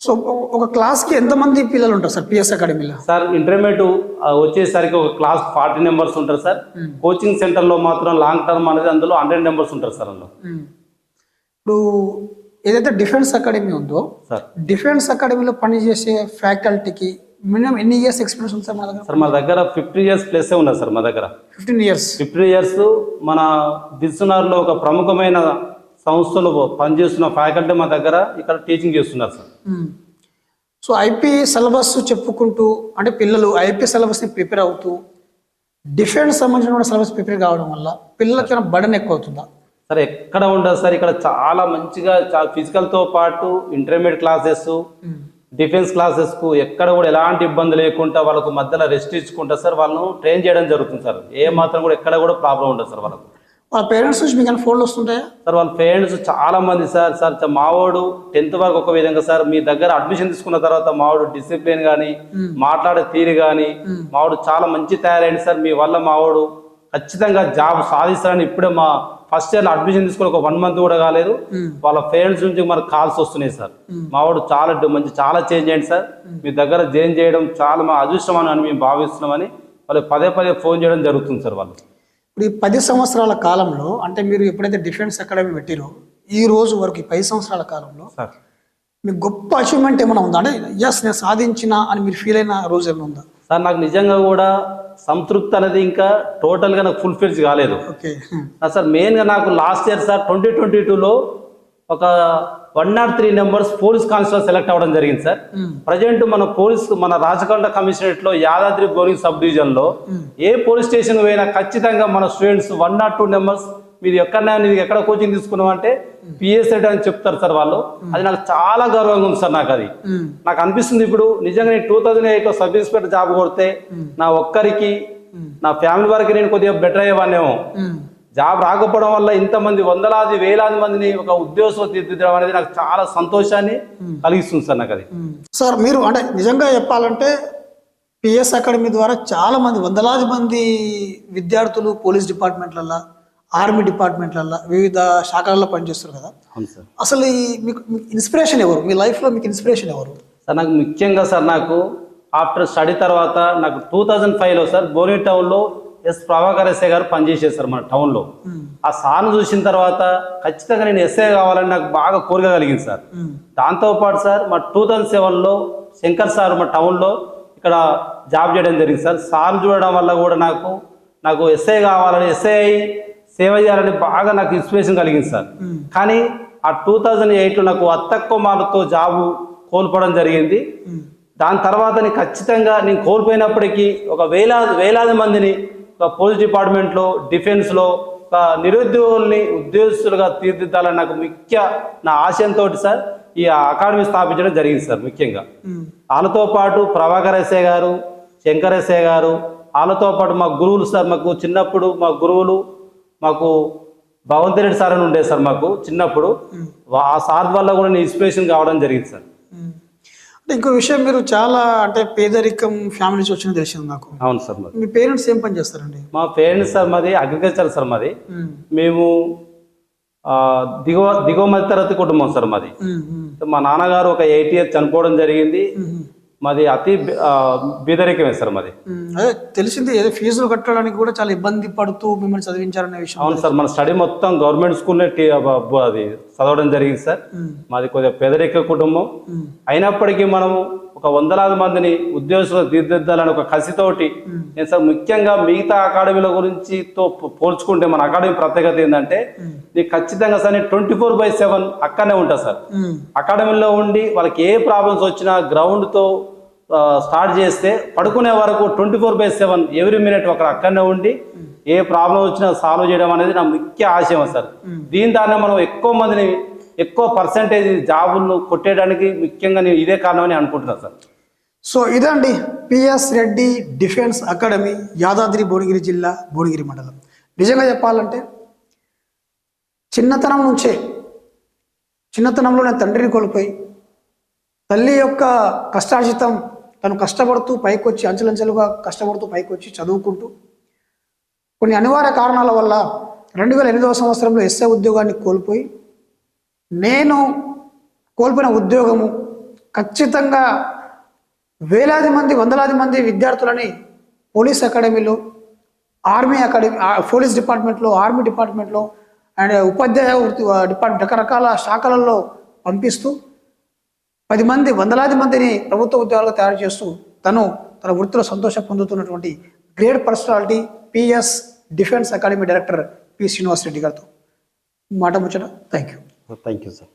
సో ఒక- క్లాస్కి ఎంతమంది పిల్లలు ఉంటారు సార్ పిఎస్ అకాడమీలో సార్ ఇంటర్మీడియట్ వచ్చేసరికి ఒక క్లాస్ ఫార్టీ నెంబర్స్ ఉంటారు సార్. కోచింగ్ సెంటర్లో మాత్రం లాంగ్ టర్మ్ అనేది అందులో హండ్రెడ్ నెంబర్స్ ఉంటారు సార్ అందులో. ఇప్పుడు ఏదైతే డిఫెన్స్ అకాడమీ ఉందో సార్. డిఫెన్స్ అకాడమీలో పనిచేసే ఫ్యాకల్టీకి మినిమం ఎన్ని ఇయర్స్ ఎక్స్పీరియన్స్ ఉంది సార్ మన దగ్గర? సార్ మా దగ్గర ఫిఫ్టీ ఇయర్స్ ప్లస్ ఉన్నది సార్ మా దగ్గర. Fifteen years. ఫిఫ్టీన్ ఇయర్స్ మన దిల్సునార్లో ఒక ప్రముఖమైన సంస్థలు పనిచేస్తున్న ఫ్యాకల్టీ మా దగ్గర ఇక్కడ టీచింగ్ చేస్తున్నారు సార్. సో ఐపీ సిలబస్ చెప్పుకుంటూ అంటే పిల్లలు ఐపీ సిలబస్ని ప్రిపేర్ అవుతూ డిఫెన్స్ సంబంధించిన సిలబస్ ప్రిపేర్ కావడం వల్ల పిల్లలకి బర్డన్ ఎక్కువ అవుతుందా సార్ ఎక్కడ ఉండదు సార్. ఇక్కడ చాలా మంచిగా ఫిజికల్తో పాటు ఇంటర్మీడియట్ క్లాసెస్ డిఫెన్స్ క్లాసెస్కు ఎక్కడ కూడా ఎలాంటి ఇబ్బంది లేకుండా వాళ్ళకు మధ్యలో రెస్ట్ ఇచ్చుకుంటా సార్ వాళ్ళను ట్రైన్ చేయడం జరుగుతుంది సార్. ఏ మాత్రం కూడా ఎక్కడ కూడా ప్రాబ్లం ఉండదు సార్ వాళ్ళకు. వాళ్ళ పేరెంట్స్ నుంచి మీకు ఫోన్లు వస్తుంటాయా? సార్ వాళ్ళ పేరెంట్స్ చాలా మంది సార్. సార్ మావాడు టెన్త్ వరకు ఒక విధంగా సార్ మీ దగ్గర అడ్మిషన్ తీసుకున్న తర్వాత మావాడు డిసిప్లిన్ కానీ మాట్లాడే తీరు కానీ మావాడు చాలా మంచి తయారైంది సార్. మీ వల్ల మావాడు ఖచ్చితంగా జాబ్ సాధిస్తారని ఇప్పుడే మా ఫస్ట్ ఇయర్ అడ్మిషన్ తీసుకుని ఒక వన్ మంత్ కూడా కాలేదు. వాళ్ళ పేరెంట్స్ నుంచి మనకు కాల్స్ వస్తున్నాయి సార్. మావాడు చాలా మంచి చాలా చేంజ్ అయ్యింది సార్. మీ దగ్గర జాయిన్ చేయడం చాలా మా అదృష్టం అని మేము భావిస్తున్నామని వాళ్ళు పదే పదే ఫోన్ చేయడం జరుగుతుంది సార్ వాళ్ళు. ఇప్పుడు ఈ పది సంవత్సరాల కాలంలో అంటే మీరు ఎప్పుడైతే డిఫెన్స్ అకాడమీ పెట్టిరో ఈ రోజు వరకు ఈ పది సంవత్సరాల కాలంలో సార్. మీకు గొప్ప అచీవ్మెంట్ ఏమైనా ఉందా? అంటే ఎస్ నేను సాధించిన అని మీరు ఫీల్ అయిన రోజు ఏమైనా ఉందా? సార్ నాకు నిజంగా కూడా సంతృప్తి అనేది ఇంకా టోటల్గా నాకు ఫుల్ ఫిల్స్ కాలేదు. సార్ మెయిన్గా నాకు last year sir twenty twenty టూలో ఒక one not three numbers police constable select అవ్వడం జరిగింది సార్. ప్రజెంట్ మన పోలీస్ మన రాచకొండ కమిషనరేట్లో యాదాద్రి బోరింగ్ సబ్ డివిజన్లో ఏ పోలీస్ స్టేషన్ పోయినా ఖచ్చితంగా మన students one not two numbers మీరు ఎక్కడ నీకు ఎక్కడ కోచింగ్ తీసుకున్నావు అంటే పిఎస్ఎడ్ అని చెప్తారు సార్ వాళ్ళు. అది నాకు చాలా గౌరవంగా ఉంది సార్ నాకు అది. నాకు అనిపిస్తుంది ఇప్పుడు నిజంగా నేను టూ థౌజండ్ ఎయిట్లో సబ్ ఇన్స్పెక్టర్ జాబ్ కొడితే నా ఒక్కరికి నా ఫ్యామిలీ వరకు నేను కొద్దిగా బెటర్ అయ్యేవాన్నేమో జాబ్ రాకపోవడం వల్ల ఇంతమంది వందలాది వేలాది మందిని ఒక ఉద్యోగం తీర్చిదిద్దడం అనేది నాకు చాలా సంతోషాన్ని కలిగిస్తుంది సార్ నాకు అది. సార్ మీరు అంటే నిజంగా చెప్పాలంటే పిఎస్ అకాడమీ ద్వారా చాలా మంది వందలాది మంది విద్యార్థులు పోలీస్ డిపార్ట్మెంట్లల్లో ఆర్మీ డిపార్ట్మెంట్లల్లో వివిధ శాఖలలో పనిచేస్తారు కదా. అవును సార్. అసలు ఈ మీకు మీకు ఇన్స్పిరేషన్ ఎవరు? మీ లైఫ్లో మీకు ఇన్స్పిరేషన్ ఎవరు? సార్ నాకు ముఖ్యంగా సార్ నాకు ఆఫ్టర్ స్టడీ తర్వాత నాకు టూ థౌజండ్ ఫైవ్లో సార్ బోని టౌన్లో ఎస్ ప్రభాకర్ ఎస్ఐ గారు పనిచేసేది సార్ మన టౌన్లో. ఆ సార్ను చూసిన తర్వాత ఖచ్చితంగా నేను ఎస్ఐ కావాలని నాకు బాగా కోరిక కలిగింది సార్. దాంతోపాటు సార్ మా టూ థౌజండ్ సెవెన్లో శంకర్ సార్ మా టౌన్లో ఇక్కడ జాబ్ చేయడం జరిగింది సార్. సార్ చూడడం వల్ల కూడా నాకు నాకు ఎస్ఐ కావాలని ఎస్ఐ సేవ చేయాలని బాగా నాకు ఇన్స్పిరేషన్ కలిగింది సార్. కానీ ఆ టూ థౌజండ్ ఎయిట్లో నాకు అత్తక్కువ మార్కుతో జాబు కోల్పోవడం జరిగింది. దాని తర్వాత నేను ఖచ్చితంగా నేను కోల్పోయినప్పటికీ ఒక వేలాది వేలాది మందిని ఒక పోలీస్ డిపార్ట్మెంట్లో డిఫెన్స్లో ఒక నిరుద్యోగుల్ని ఉద్యోగస్తులుగా తీర్చిదిద్దాలని నాకు ముఖ్య నా ఆశయంతో సార్ ఈ అకాడమీ స్థాపించడం జరిగింది సార్ ముఖ్యంగా. వాళ్ళతో పాటు ప్రభాకర్ ఎస్ఏ గారు శంకర్ ఎస్ఏ గారు వాళ్ళతో పాటు మా గురువులు సార్ మాకు చిన్నప్పుడు మా గురువులు మాకు భగవంత్ రెడ్డి సార్ అని ఉండే సార్ మాకు చిన్నప్పుడు. ఆ సార్ వల్ల కూడా నేను ఇన్స్పిరేషన్ కావడం జరిగింది సార్. అంటే ఇంకో విషయం మీరు చాలా అంటే పేదరికం ఫ్యామిలీ వచ్చిన తెలిసింది నాకు. అవును సార్ మరి మీ పేరెంట్స్ ఏం పని చేస్తారండి? మా పేరెంట్స్ సార్ మాది అగ్రికల్చర్ సార్ మాది. మేము. దిగువ దిగువ మధ్య తరగతి కుటుంబం సార్ మాది. మా నాన్నగారు ఒక ఎయిట్ ఇయర్స్ చనిపోవడం జరిగింది. మాది అతి బీదరికమే సార్ మాది. అదే తెలిసింది ఏదో ఫీజులు కట్టడానికి కూడా చాలా ఇబ్బంది పడుతూ మిమ్మల్ని చదివించారనే విషయం అవును సార్ మన స్టడీ మొత్తం గవర్నమెంట్ స్కూల్లో అది చదవడం జరిగింది సార్. మాది కొద్దిగా పేదరిక కుటుంబం. అయినప్పటికీ మనము ఒక వందలాది మందిని ఉద్యోగస్తులు తీర్చిదిద్దాలని ఒక కసితోటి నేను సార్ ముఖ్యంగా మిగతా అకాడమీల గురించి తో పోల్చుకుంటే మన అకాడమీ ప్రత్యేకత ఏంటంటే నీకు ఖచ్చితంగా సార్ నేను ట్వంటీ ఫోర్ బై సెవెన్ అక్కడనే ఉంటా సార్. అకాడమీలో ఉండి వాళ్ళకి ఏ ప్రాబ్లమ్స్ వచ్చినా గ్రౌండ్తో స్టార్ట్ చేస్తే పడుకునే వరకు twenty four by seven every minute ఒకరు అక్కడనే ఉండి ఏ ప్రాబ్లం వచ్చినా సాల్వ్ చేయడం అనేది నా ముఖ్య ఆశయం సార్. దీని ద్వారా మనం ఎక్కువ మందిని ఎక్కువ పర్సంటేజ్ జాబులు కొట్టేయడానికి ముఖ్యంగా నేను ఇదే కారణం అని అనుకుంటున్నాను సార్. సో ఇదండి PS Reddy defence academy Yadadri Bhuvanagiri జిల్లా భువనగిరి మండలం. నిజంగా చెప్పాలంటే చిన్నతనం నుంచే చిన్నతనంలో నేను తండ్రిని కోల్పోయి తల్లి యొక్క కష్టార్జితం తను కష్టపడుతూ పైకొచ్చి అంచెలంచెలుగా కష్టపడుతూ పైకొచ్చి చదువుకుంటూ కొన్ని అనివార్య కారణాల వల్ల రెండు వేల ఎనిమిదవ సంవత్సరంలో ఎస్ఐ ఉద్యోగాన్ని కోల్పోయి నేను కోల్పోయిన ఉద్యోగము ఖచ్చితంగా వేలాది మంది వందలాది మంది విద్యార్థులని పోలీస్ అకాడమీలో ఆర్మీ అకాడమీ పోలీస్ డిపార్ట్మెంట్లో ఆర్మీ డిపార్ట్మెంట్లో అండ్ ఉపాధ్యాయ వృత్తి డిపార్ట్మెంట్ రకరకాల శాఖలలో పంపిస్తూ పది మంది వందలాది మందిని ప్రభుత్వ ఉద్యోగాలుగా తయారు చేస్తూ తను తన వృత్తిలో సంతోషం పొందుతున్నటువంటి great personality PS defence academy director P Srinivas Reddy గారితో. మాట ముచ్చట. Thank you thank you sir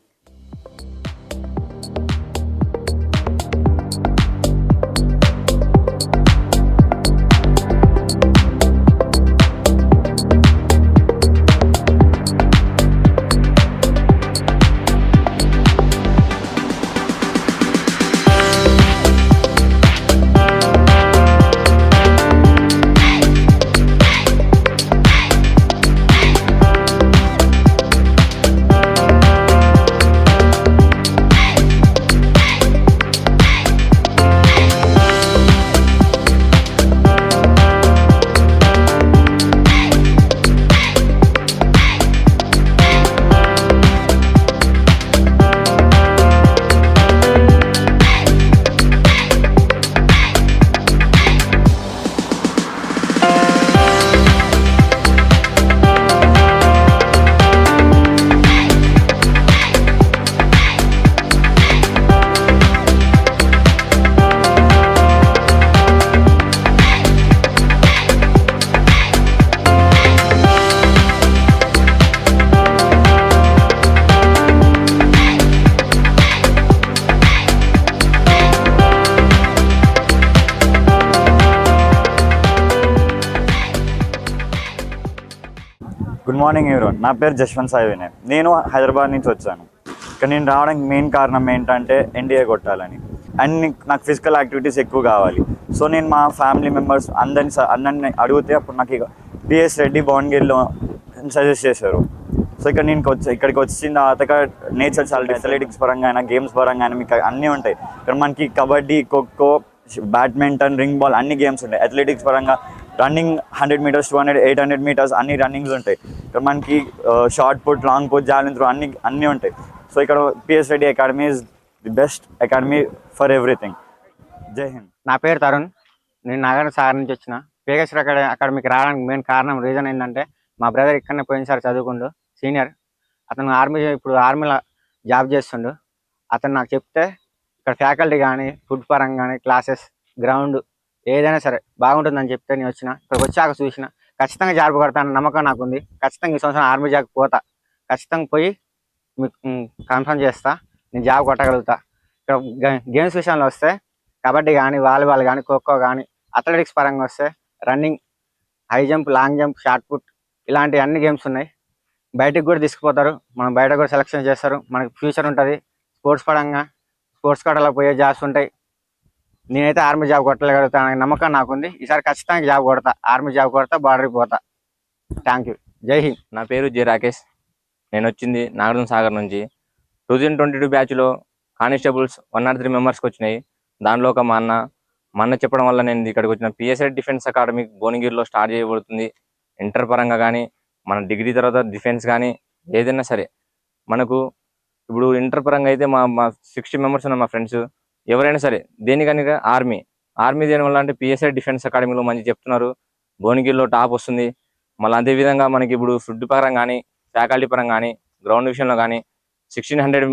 good morning everyone నా పేరు జశ్వంత్ సాయి వినయ్. నేను హైదరాబాద్ నుంచి వచ్చాను. ఇక్కడ నేను రావడానికి మెయిన్ కారణం ఏంటంటే ఎన్డీఏ కొట్టాలని. అండ్ నాకు ఫిజికల్ యాక్టివిటీస్ ఎక్కువ కావాలి. సో నేను మా ఫ్యామిలీ మెంబర్స్ అందరిని స- అందరిని అడిగితే అప్పుడు నాకు ఇక పిఎస్ రెడ్డి భువనగిరిలో సజెస్ట్ చేశారు. సో ఇక్కడ నేను వచ్చి ఇక్కడికి వచ్చిన తర్వాత నేచర్ చాలా అథ్లెటిక్స్ పరంగా అయినా గేమ్స్ పరంగా అయినా మీకు అన్నీ ఉంటాయి. ఇక్కడ మనకి kabaddi kho kho badminton ring ball అన్ని గేమ్స్ ఉంటాయి. అథ్లెటిక్స్ పరంగా running hundred metres two hundred eight hundred metres అన్ని రన్నింగ్స్ ఉంటాయి. ఇక్కడ మనకి shot put long put javelin throw అన్ని అన్నీ ఉంటాయి. సో ఇక్కడ PS Reddy academy is the best academy for everything జై హింద్. నా పేరు తరుణ్. నేను నాగరణ సాగర్ నుంచి వచ్చిన. పేగేశ్వర అకాడ అకాడమీకి రావడానికి మెయిన్ కారణం రీజన్ ఏంటంటే మా బ్రదర్ ఇక్కడనే పోయినసారి చదువుకుండు సీనియర్ అతను ఆర్మీ ఇప్పుడు ఆర్మీలో జాబ్ చేస్తుండు. అతను నాకు చెప్తే ఇక్కడ ఫ్యాకల్టీ కానీ ఫుడ్ పరంగా కానీ క్లాసెస్ గ్రౌండ్ ఏదైనా సరే బాగుంటుందని చెప్తే నేను వచ్చిన ఇక్కడికి వచ్చాక చూసిన. ఖచ్చితంగా జాబ్ కొడతాను నమ్మకం నాకు ఉంది ఖచ్చితంగా ఈ సంవత్సరం ఆర్మీ జాబ్ పోతా. ఖచ్చితంగా పోయి మీకు కన్ఫర్మ్ చేస్తా. నేను జాబ్ కొట్టగలుగుతా. ఇక్కడ గేమ్స్ విషయంలో వస్తే కబడ్డీ కానీ వాలీబాల్ కానీ ఖోఖో కానీ అథ్లెటిక్స్ పరంగా వస్తే running high jump long jump shot put ఇలాంటి అన్ని గేమ్స్ ఉన్నాయి. బయటికి కూడా తీసుకుపోతారు. మనం బయట కూడా సెలెక్షన్ చేస్తారు. మనకి ఫ్యూచర్ ఉంటుంది. స్పోర్ట్స్ పరంగా స్పోర్ట్స్ కోటలో పోయే జాబ్స్ ఉంటాయి. నేనైతే ఆర్మీ జాబ్ కొట్టగలుగుతాను నమ్మకం నాకుంది. ఈసారి ఖచ్చితంగా జాబ్ కొడతా. ఆర్మీ జాబ్ కొడతా బార్డర్కి పోతా. థ్యాంక్ యూ జై హింద్. నా పేరు జే రాకేష్. నేను వచ్చింది నాగార్జున సాగర్ నుంచి. టూ థౌజండ్ ట్వంటీ టూ బ్యాచ్లో కానిస్టేబుల్స్ వన్ నాట్ త్రీ మెంబర్స్కి వచ్చినాయి. దానిలో ఒక మా అన్న. మా అన్న చెప్పడం వల్ల నేను ఇక్కడికి వచ్చిన పిఎస్ఐ డిఫెన్స్ అకాడమీ భువనగిరిలో స్టార్ట్ చేయబడుతుంది. ఇంటర్ పరంగా కానీ మన డిగ్రీ తర్వాత డిఫెన్స్ కానీ ఏదైనా సరే. మనకు ఇప్పుడు ఇంటర్ పరంగా అయితే మా మా సిక్స్టీ మెంబర్స్ ఉన్న మా ఫ్రెండ్స్. ఎవరైనా సరే దేనికనిగా ఆర్మీ. ఆర్మీ దేని వల్ల అంటే పిఎస్ఐ డిఫెన్స్ అకాడమీలో మంచి చెప్తున్నారు. భువనగిరిలో టాప్ వస్తుంది. మళ్ళీ అదే విధంగా మనకి ఇప్పుడు ఫుడ్ పరం కానీ ఫ్యాకల్టీ పరం కానీ గ్రౌండ్ విషయంలో కానీ sixteen hundred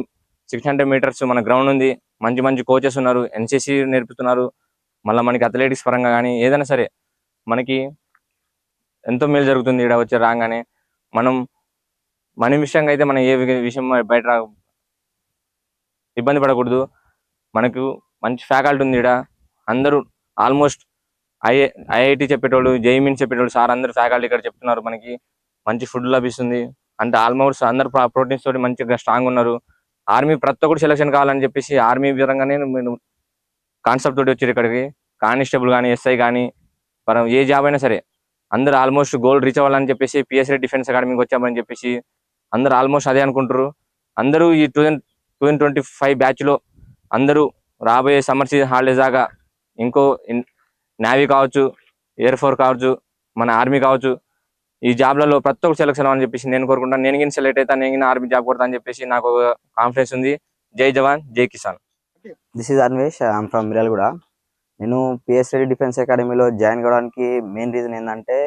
six hundred meters మన గ్రౌండ్ ఉంది. మంచి మంచి కోచెస్ ఉన్నారు. ఎన్సీసీ నేర్పుతున్నారు. మళ్ళీ మనకి అథ్లెటిక్స్ పరంగా కానీ ఏదైనా సరే మనకి ఎంతో మేలు జరుగుతుంది ఇక్కడ వచ్చి రాగానే. మనం మన విషయంగా అయితే మనం ఏ విషయం బయట ఇబ్బంది పడకూడదు. మనకు మంచి ఫ్యాకల్టీ ఉంది ఇక్కడ అందరూ ఆల్మోస్ట్ ఐఏ ఐఐటి చెప్పేటోళ్ళు జేఈమిన్ చెప్పేటోళ్ళు సార్ అందరూ ఫ్యాకల్టీ ఇక్కడ చెప్తున్నారు మనకి. మంచి ఫుడ్ లభిస్తుంది. అంటే ఆల్మోస్ట్ అందరు ప్రోటీన్స్ తోటి మంచిగా స్ట్రాంగ్ ఉన్నారు. ఆర్మీ ప్రతి ఒక్కరు సెలక్షన్ కావాలని చెప్పేసి ఆర్మీ విధంగానే నేను కాన్సెప్ట్ తోటి వచ్చారు ఇక్కడికి. కానిస్టేబుల్ కానీ ఎస్ఐ కానీ మనం ఏ జాబ్ అయినా సరే అందరు ఆల్మోస్ట్ గోల్ రీచ్ అవ్వాలని చెప్పేసి పిఎస్ఐ డిఫెన్స్ అకాడమీకి వచ్చామని చెప్పేసి అందరూ ఆల్మోస్ట్ అదే అనుకుంటారు అందరూ ఈ two thousand two thousand twenty five బ్యాచ్లో అందరూ రాబోయే సమ్మర్ సీజన్ హాలిడేస్ దాకా ఇంకో నేవీ కావచ్చు ఎయిర్ ఫోర్స్ కావచ్చు మన ఆర్మీ కావచ్చు ఈ జాబ్లలో ప్రతి ఒక్కరు సెలెక్షన్ అని చెప్పేసి నేను కోరుకుంటాను. నేను గిన సెలెక్ట్ అవుతాను నేను గిన ఆర్మీ జాబ్ కొడతాను అని చెప్పేసి నాకు కాన్ఫిడెన్స్ ఉంది. జై జవాన్ జై Kisan. This is Anvesh I'm from కూడా నేను పిఎస్ఐడి డిఫెన్స్ అకాడమీలో జాయిన్ కావడానికి మెయిన్ రీజన్ ఏంటంటే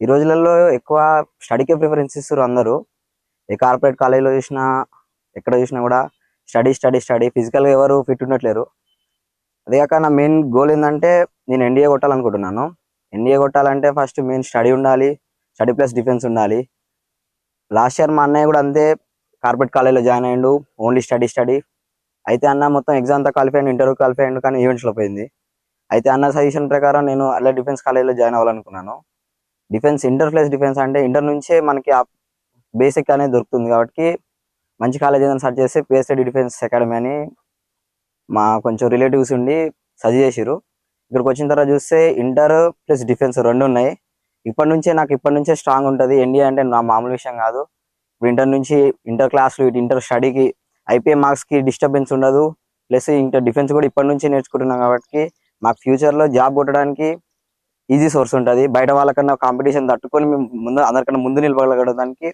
ఈ రోజులలో ఎక్కువ స్టడీకే ప్రిఫరెన్స్ ఇస్తారు అందరూ. ఏ కార్పొరేట్ కాలేజీలో చూసినా ఎక్కడ చూసినా కూడా స్టడీ స్టడీ స్టడీ. ఫిజికల్గా ఎవరు ఫిట్ ఉండట్లేరు. అదే కాక నా మెయిన్ గోల్ ఏంటంటే నేను ఎన్డీఏ కొట్టాలనుకుంటున్నాను. ఎన్డీఏ కొట్టాలంటే ఫస్ట్ మెయిన్ స్టడీ ఉండాలి. స్టడీ ప్లస్ డిఫెన్స్ ఉండాలి. లాస్ట్ ఇయర్ మా అన్నయ్య కూడా అంతే కార్పొరేట్ కాలేజ్లో జాయిన్ అయ్యిండు. ఓన్లీ స్టడీ స్టడీ అయితే అన్న మొత్తం ఎగ్జామ్ అంతా క్వాలిఫై అయ్యిండు ఇంటర్వ్యూ క్వాలిఫై అయ్యిండు కానీ ఈవెంట్స్లో పోయింది. అయితే అన్న సజెషన్ ప్రకారం నేను అలా డిఫెన్స్ కాలేజ్లో జాయిన్ అవ్వాలనుకున్నాను. డిఫెన్స్ ఇంటర్ ప్లస్ డిఫెన్స్ అంటే ఇంటర్ నుంచే మనకి ఆ బేసిక్ అనేది దొరుకుతుంది కాబట్టి మంచి కాలేజ్ ఏదైనా సెర్చ్ చేస్తే పిఎస్ఐ డిఫెన్స్ అకాడమీ అని మా కొంచెం రిలేటివ్స్ ఉండి సజెస్ట్ చేసిరు ఇక్కడికి వచ్చిన తర్వాత చూస్తే ఇంటర్ ప్లస్ డిఫెన్స్ రెండు ఉన్నాయి. ఇప్పటి నుంచే నాకు ఇప్పటి నుంచే స్ట్రాంగ్ ఉంటుంది. ఎన్డీఏ అంటే నా మామూలు విషయం కాదు. ఇప్పుడు ఇంటర్ నుంచి ఇంటర్ క్లాస్లు ఇటు ఇంటర్ స్టడీకి ఐపీఏ మార్క్స్కి డిస్టర్బెన్స్ ఉండదు. ప్లస్ ఇంటర్ డిఫెన్స్ కూడా ఇప్పటి నుంచి నేర్చుకుంటున్నాం కాబట్టి మాకు ఫ్యూచర్లో జాబ్ కొట్టడానికి ఈజీ సోర్స్ ఉంటుంది. బయట వాళ్ళకన్నా కాంపిటీషన్ తట్టుకొని మేము ముందు అందరికన్నా ముందు నిలబడగలగడానికి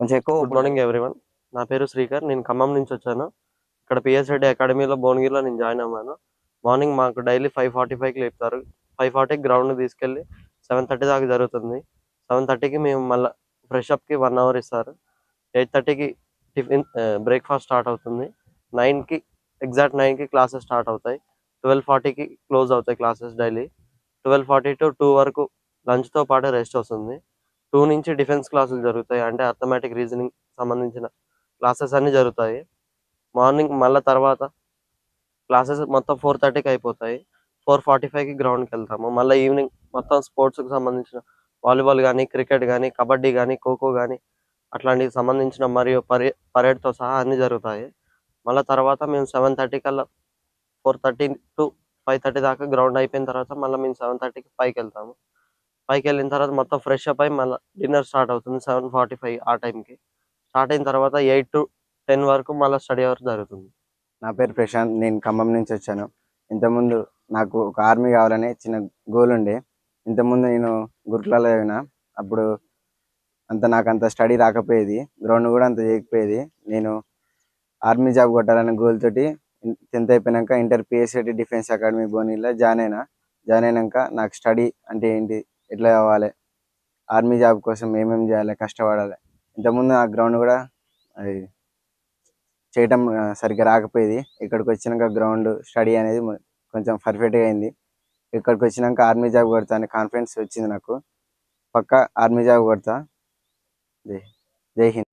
కొంచెం ఎక్కువ గుడ్ మార్నింగ్ ఎవ్రీవన్ నా పేరు శ్రీకర్. నేను ఖమ్మం నుంచి వచ్చాను. ఇక్కడ పిఎస్ఐడి అకాడమీలో భువనగిరిలో నేను జాయిన్ అవ్వాను. మార్నింగ్ మాకు డైలీ ఫైవ్ ఫార్టీ ఫైవ్కి లేపుతారు. ఫైవ్ ఫార్టీకి గ్రౌండ్ తీసుకెళ్ళి సెవెన్ థర్టీ దాకా జరుగుతుంది. సెవెన్ థర్టీకి మేము మళ్ళీ ఫ్రెష్ అప్కి వన్ అవర్ ఇస్తారు. ఎయిట్ థర్టీకి టిఫిన్ బ్రేక్ఫాస్ట్ స్టార్ట్ అవుతుంది. నైన్కి ఎగ్జాక్ట్ నైన్కి క్లాసెస్ స్టార్ట్ అవుతాయి. ట్వెల్వ్ ఫార్టీకి క్లోజ్ అవుతాయి classes daily. Twelve forty to two వరకు లంచ్తో పాటు రెస్ట్ వస్తుంది. టూ నుంచి డిఫెన్స్ క్లాసులు జరుగుతాయి. అంటే అథమెటిక్ రీజనింగ్ సంబంధించిన క్లాసెస్ అన్ని జరుగుతాయి. మార్నింగ్ మళ్ళీ తర్వాత క్లాసెస్ మొత్తం ఫోర్ థర్టీకి అయిపోతాయి. ఫోర్ ఫార్టీ ఫైవ్కి గ్రౌండ్కి వెళ్తాము. మళ్ళీ ఈవినింగ్ మొత్తం స్పోర్ట్స్కి సంబంధించిన వాలీబాల్ కానీ క్రికెట్ కానీ కబడ్డీ కానీ ఖోఖో కానీ అట్లాంటికి సంబంధించిన మరియు పరే పరేడ్తో సహా అన్ని జరుగుతాయి. మళ్ళీ తర్వాత మేము సెవెన్ థర్టీ కల్లా four thirty to five thirty దాకా గ్రౌండ్ అయిపోయిన తర్వాత మళ్ళీ మేము సెవెన్ థర్టీకి పైకి వెళ్తాము. పైకి వెళ్ళిన తర్వాత మొత్తం ఫ్రెష్ అప్ అయి మళ్ళీ డిన్నర్ స్టార్ట్ అవుతుంది సెవెన్ ఫార్టీ ఫైవ్ ఆ టైంకి. స్టార్ట్ అయిన తర్వాత ఎయిట్ టు టెన్ వరకు మళ్ళీ స్టడీ అవర్ జరుగుతుంది. నా పేరు ప్రశాంత్ నేను ఖమ్మం నుంచి వచ్చాను. ఇంతకుముందు నాకు ఒక ఆర్మీ కావాలని చిన్న గోల్ ఉండే. ఇంతకుముందు నేను గురుకులలో అయినా అప్పుడు అంత నాకు అంత స్టడీ రాకపోయేది గ్రౌండ్ కూడా అంత చేయకపోయేది. నేను ఆర్మీ జాబ్ కొట్టాలనే గోల్ తోటి టెన్త్ అయిపోయినాక ఇంటర్ పిఎస్ఐటి డిఫెన్స్ అకాడమీ బోనీలో జాయిన్ అయినా. జాయిన్ అయినాక నాకు స్టడీ అంటే ఏంటి ఎట్లా కావాలి ఆర్మీ జాబ్ కోసం ఏమేమి చేయాలి కష్టపడాలి ఇంతకుముందు ఆ గ్రౌండ్ కూడా అది చేయటం సరిగ్గా రాకపోయేది. ఇక్కడికి వచ్చినాక గ్రౌండ్ స్టడీ అనేది కొంచెం పర్ఫెక్ట్గా అయింది. ఇక్కడికి వచ్చినాక ఆర్మీ జాబ్ కొడతా అనే కాన్ఫిడెన్స్ వచ్చింది నాకు. పక్క ఆర్మీ జాబ్ కొడతా. జై జై హింద్.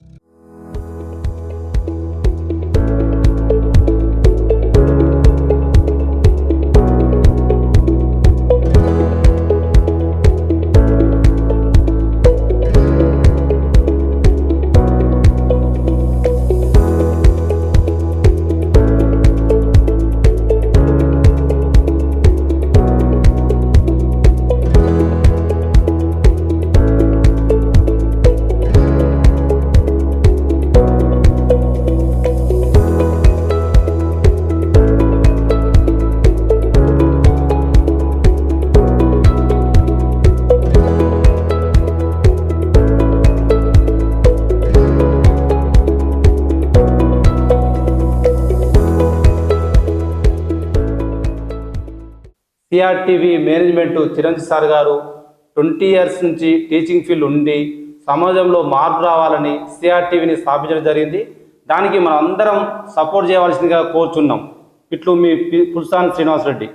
సిఆర్టీవీ మేనేజ్మెంట్ చిరంజీవి సార్ గారు ట్వంటీ ఇయర్స్ నుంచి టీచింగ్ ఫీల్డ్ ఉండి సమాజంలో మార్పు రావాలని సిఆర్టీవీని స్థాపించడం జరిగింది. దానికి మనం అందరం సపోర్ట్ చేయవలసిందిగా కోరుచున్నాం. ఇట్లు మీ పుల్సాన్ శ్రీనివాసరెడ్డి.